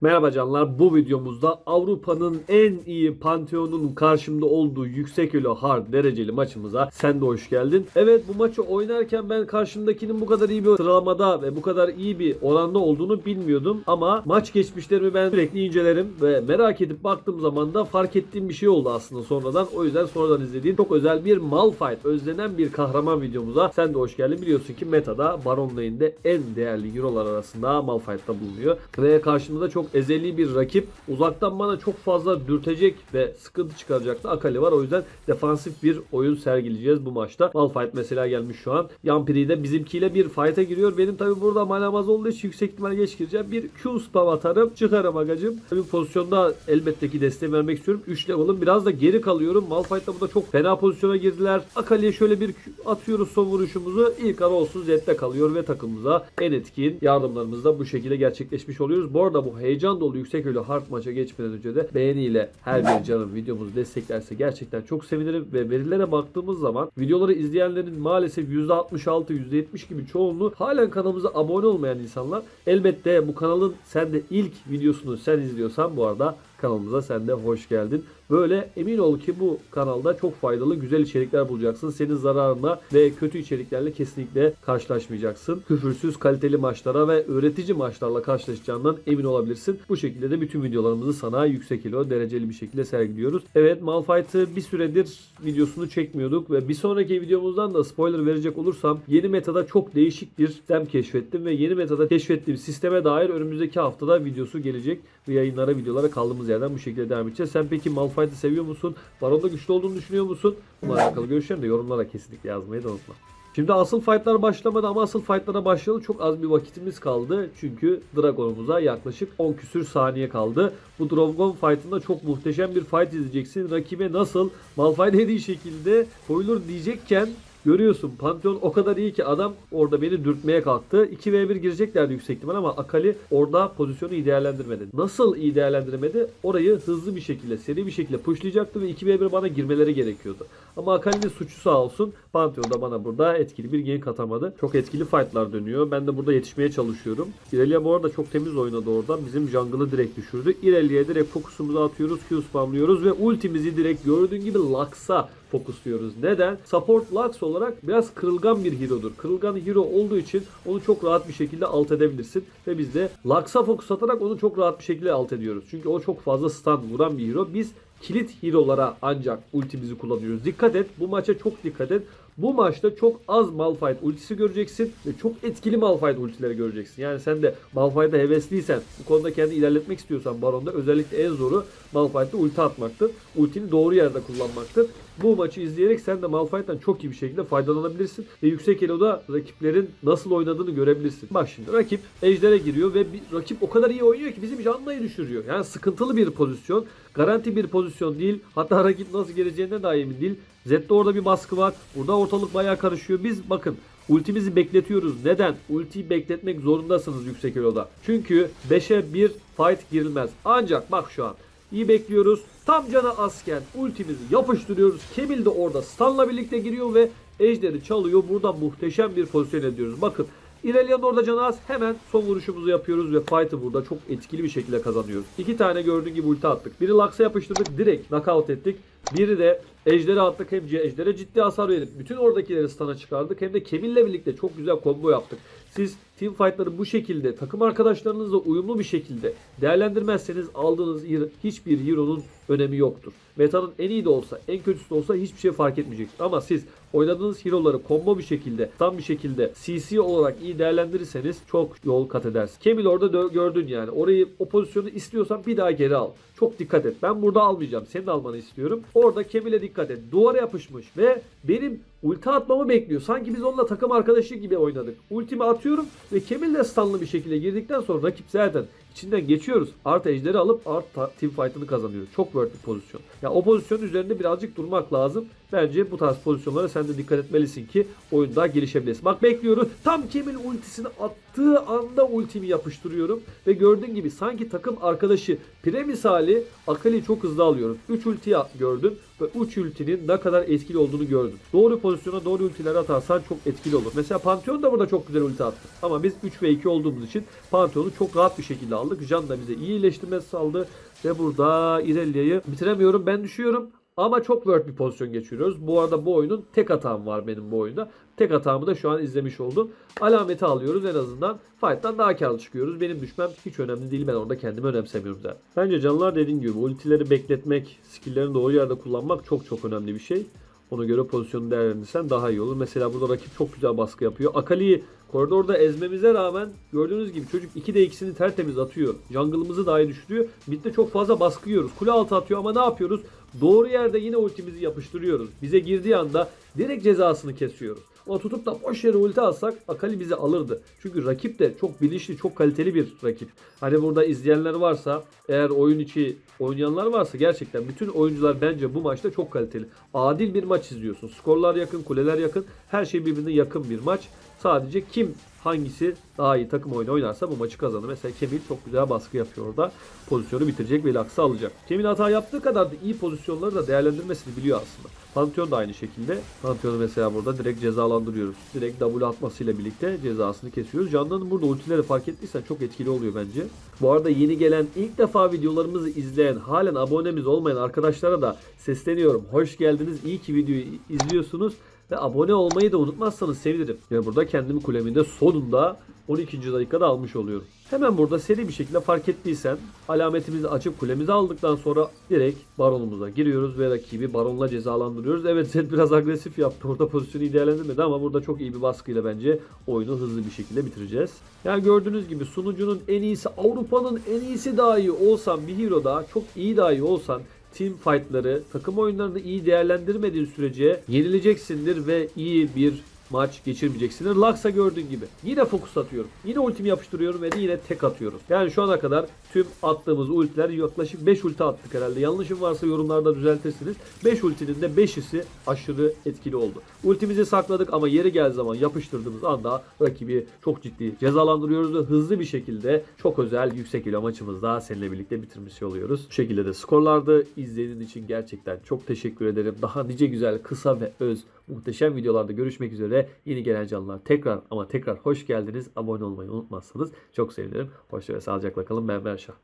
Merhaba canlar. Bu videomuzda Avrupa'nın en iyi Pantheon'un karşımda olduğu yüksek elo hard dereceli maçımıza sen de hoş geldin. Evet bu maçı oynarken ben karşımdakinin bu kadar iyi bir sıralamada ve bu kadar iyi bir oranda olduğunu bilmiyordum. Ama maç geçmişlerimi ben sürekli incelerim ve merak edip baktığım zaman da fark ettiğim bir şey oldu aslında sonradan. O yüzden sonradan izlediğim çok özel bir Malphite, özlenen bir kahraman videomuza sen de hoş geldin. Biliyorsun ki metada Baron Lane'de en değerli hero'lar arasında Malphite'da bulunuyor. Ve karşımda da çok ezeli bir rakip. Uzaktan bana çok fazla dürtecek ve sıkıntı çıkaracaktı. Akali var. O yüzden defansif bir oyun sergileyeceğiz bu maçta. Malphite mesela gelmiş şu an. Yampiri de bizimkiyle bir fight'a giriyor. Benim tabi burada manamaz olduğu için yüksek ihtimal geç gireceğim. Bir Q spam atarım. Çıkarım agacım. Bir pozisyonda elbette ki desteği vermek istiyorum. 3 level'ım. Biraz da geri kalıyorum. Malphite'da burada çok fena pozisyona girdiler. Akali'ye şöyle bir atıyoruz son vuruşumuzu. İlk ara olsun Zed'de kalıyor ve takımımıza en etkin yardımlarımız da bu şekilde gerçekleşmiş oluyoruz. Bu arada bu heyecan dolu yüksek ölü hard maça geçmeden önce de beğeniyle her bir canım videomuzu desteklerse gerçekten çok sevinirim ve verilere baktığımız zaman videoları izleyenlerin maalesef %66 %70 gibi çoğunluğu halen kanalımıza abone olmayan insanlar. Elbette bu kanalın sen de ilk videosunu sen izliyorsan bu arada kanalımıza sen de hoş geldin. Böyle emin ol ki bu kanalda çok faydalı güzel içerikler bulacaksın. Senin zararına ve kötü içeriklerle kesinlikle karşılaşmayacaksın. Küfürsüz kaliteli maçlara ve öğretici maçlarla karşılaşacağından emin olabilirsin. Bu şekilde de bütün videolarımızı sana yüksek ilo dereceli bir şekilde sergiliyoruz. Evet Malphite'ı bir süredir videosunu çekmiyorduk ve bir sonraki videomuzdan da spoiler verecek olursam yeni metada çok değişik bir sistem keşfettim ve yeni metada keşfettiğim sisteme dair önümüzdeki haftada videosu gelecek ve yayınlara videolara kaldığımız yerden bu şekilde devam edeceğiz. Sen peki Malphite'ı seviyor musun? Baron'da güçlü olduğunu düşünüyor musun? Bununla alakalı görüşlerini de yorumlara kesinlikle yazmayı da unutma. Şimdi asıl fightlar başlamadı ama asıl fightlara başlayalı çok az bir vakitimiz kaldı. Çünkü Dragon'umuza yaklaşık 10 küsür saniye kaldı. Bu Dragon fight'ında çok muhteşem bir fight izleyeceksin. Rakibe nasıl Malphite dediği şekilde koyulur diyecekken Görüyorsun Pantheon o kadar iyi ki adam orada beni dürtmeye kalktı. 2v1 gireceklerdi yüksek ihtimal ama Akali orada pozisyonu iyi değerlendirmedi. Nasıl iyi değerlendiremedi? Orayı hızlı bir şekilde, seri bir şekilde pushlayacaktı ve 2v1 bana girmeleri gerekiyordu. Ama Akali'nin suçu sağ olsun. Pantheon da bana burada etkili bir gank atamadı. Çok etkili fightlar dönüyor. Ben de burada yetişmeye çalışıyorum. Irelia bu arada çok temiz oynadı orada. Bizim jungle'ı direkt düşürdü. Irelia'ya direkt fokusumuzu atıyoruz. Q spamlıyoruz ve ultimizi direkt gördüğün gibi Lux'a fokusluyoruz. Neden? Support Lux olarak biraz kırılgan bir hero'dur. Kırılgan hero olduğu için onu çok rahat bir şekilde alt edebilirsin. Ve biz de Lux'a fokus atarak onu çok rahat bir şekilde alt ediyoruz. Çünkü o çok fazla stun vuran bir hero. Biz kilit hero'lara ancak ultimizi kullanıyoruz. Dikkat et. Bu maça çok dikkat et. Bu maçta çok az Malphite ultisi göreceksin ve çok etkili Malphite ultileri göreceksin. Yani sen de Malphite'a hevesliysen, bu konuda kendi ilerletmek istiyorsan Baron'da özellikle en zoru Malphite'da ulti atmaktır. Ultini doğru yerde kullanmaktır. Bu maçı izleyerek sen de Malphite'dan çok iyi bir şekilde faydalanabilirsin ve yüksek eloda rakiplerin nasıl oynadığını görebilirsin. Bak şimdi rakip ejdere giriyor ve bir, rakip o kadar iyi oynuyor ki bizim canlıyı düşürüyor. Yani sıkıntılı bir pozisyon. Garanti bir pozisyon değil. Hatta rakip nasıl geleceğinden daha emin değil. Zed'de orada bir baskı var. Burada ortalık bayağı karışıyor. Biz bakın ultimizi bekletiyoruz. Neden? Ultiyi bekletmek zorundasınız yüksek eloda. Çünkü 5'e 1 fight girilmez. Ancak bak şu an iyi bekliyoruz. Tam cana azken ultimizi yapıştırıyoruz. Kemil de orada stunla birlikte giriyor ve ejderi çalıyor. Burada muhteşem bir pozisyon ediyoruz. Bakın İrelia'nın orada canı az. Hemen son vuruşumuzu yapıyoruz ve fight'ı burada çok etkili bir şekilde kazanıyoruz. İki tane gördüğün gibi ulti attık. Biri Lux'a yapıştırdık. Direkt knockout ettik. Biri de Ejder'e attık. Hem Ejder'e ciddi hasar verip bütün oradakileri stun'a çıkardık. Hem de Kemal'le birlikte çok güzel combo yaptık. Siz team fight'ları bu şekilde takım arkadaşlarınızla uyumlu bir şekilde değerlendirmezseniz aldığınız hiçbir hero'nun önemi yoktur. Metanın en iyi de olsa, en kötüsü de olsa hiçbir şey fark etmeyecektir. Ama siz oynadığınız hero'ları combo bir şekilde, tam bir şekilde CC olarak iyi değerlendirirseniz çok yol kat edersiniz. Kemil orada gördün yani. Orayı o pozisyonu istiyorsan bir daha geri al. Çok dikkat et. Ben burada almayacağım. Senin almanı istiyorum. Orada Kemil'e dikkat et. Duvara yapışmış ve benim ulti atmamı bekliyor. Sanki biz onunla takım arkadaşı gibi oynadık. Ultimi atıyorum ve Kemil de stunlı bir şekilde girdikten sonra rakip zaten içinden geçiyoruz. Artı ejderi alıp art team fight'ını kazanıyoruz. Çok worth bir pozisyon. Ya o pozisyonun üzerinde birazcık durmak lazım. Bence bu tarz pozisyonlara sen de dikkat etmelisin ki oyunda gelişebilesin. Bak bekliyorum. Tam Kemil ultisini attığı anda ultimi yapıştırıyorum. Ve gördüğün gibi sanki takım arkadaşı Pire misali Akali'yi çok hızlı alıyorum. 3 ulti gördün ve 3 ultinin ne kadar etkili olduğunu gördün. Doğru pozisyona doğru ultileri atarsan çok etkili olur. Mesela Pantheon da burada çok güzel ulti attı. Ama biz 3 ve 2 olduğumuz için Pantheon'u çok rahat bir şekilde aldık. Can da bize iyi iyileştirme saldı. Ve burada Irelia'yı bitiremiyorum. Ben düşüyorum. Ama çok word bir pozisyon geçiriyoruz. Bu arada bu oyunun tek hatam var benim bu oyunda. Tek hatamı da şu an izlemiş oldum. Alameti alıyoruz en azından. Fight'tan daha karlı çıkıyoruz. Benim düşmem hiç önemli değil. Ben orada kendimi önemsemiyorum zaten. Bence canlılar dediğim gibi ultileri bekletmek, skill'lerini doğru yerde kullanmak çok çok önemli bir şey. Ona göre pozisyonu değerlendirsen daha iyi olur. Mesela burada rakip çok güzel baskı yapıyor. Akali'yi koridorda ezmemize rağmen gördüğünüz gibi çocuk 2'de ikisini tertemiz atıyor. Jungle'ımızı dahi düşürüyor. Mid'de çok fazla baskı yiyoruz. Kule altı atıyor ama ne yapıyoruz? Doğru yerde yine ultimizi yapıştırıyoruz. Bize girdiği anda direkt cezasını kesiyoruz. Ama tutup da boş yere ulti alsak Akali bizi alırdı. Çünkü rakip de çok bilinçli, çok kaliteli bir rakip. Hani burada izleyenler varsa, eğer oyun içi oynayanlar varsa gerçekten bütün oyuncular bence bu maçta çok kaliteli. Adil bir maç izliyorsun. Skorlar yakın, kuleler yakın. Her şey birbirine yakın bir maç. Sadece kim hangisi daha iyi takım oyunu oynarsa bu maçı kazanır. Mesela Kemil çok güzel baskı yapıyor orada. Pozisyonu bitirecek ve Lux'ı alacak. Kemil hata yaptığı kadar da iyi pozisyonları da değerlendirmesini biliyor aslında. Pantheon da aynı şekilde. Pantheon'u mesela burada direkt cezalandırıyoruz. Direkt W atmasıyla birlikte cezasını kesiyoruz. Canlı'nın burada ultileri fark ettiysen çok etkili oluyor bence. Bu arada yeni gelen ilk defa videolarımızı izleyen halen abonemiz olmayan arkadaşlara da sesleniyorum. Hoş geldiniz. İyi ki videoyu izliyorsunuz. Ve abone olmayı da unutmazsanız sevinirim. Ve burada kendimi kuleminde sonunda 12. dakikada almış oluyorum. Hemen burada seri bir şekilde fark ettiysen alametimizi açıp kulemizi aldıktan sonra direkt baronumuza giriyoruz ve rakibi baronla cezalandırıyoruz. Evet Zed biraz agresif yaptı. Orada pozisyonu iyi değerlendirmedi ama burada çok iyi bir baskıyla bence oyunu hızlı bir şekilde bitireceğiz. Yani gördüğünüz gibi sunucunun en iyisi Avrupa'nın en iyisi dahi olsan bir hero daha çok iyi dahi olsan team fightları, takım oyunlarını iyi değerlendirmediğin sürece yenileceksindir ve iyi bir maç geçirmeyeceksindir. Lux'a gördüğün gibi. Yine fokus atıyorum. Yine ultimi yapıştırıyorum ve yine tek atıyorum. Yani şu ana kadar tüm attığımız ultiler yaklaşık 5 ulti attık herhalde. Yanlışım varsa yorumlarda düzeltirsiniz. 5 ultinin de 5'isi aşırı etkili oldu. Ultimizi sakladık ama yeri geldiği zaman yapıştırdığımız anda rakibi çok ciddi cezalandırıyoruz ve hızlı bir şekilde çok özel yüksek ilo maçımızda seninle birlikte bitirmiş oluyoruz. Bu şekilde de skorlarda izlediğin için gerçekten çok teşekkür ederim. Daha nice güzel, kısa ve öz muhteşem videolarda görüşmek üzere. Yeni gelen canlılar tekrar ama tekrar hoş geldiniz. Abone olmayı unutmazsanız çok sevinirim. Hoşça ve sağlıcakla kalın. Ben Berşah.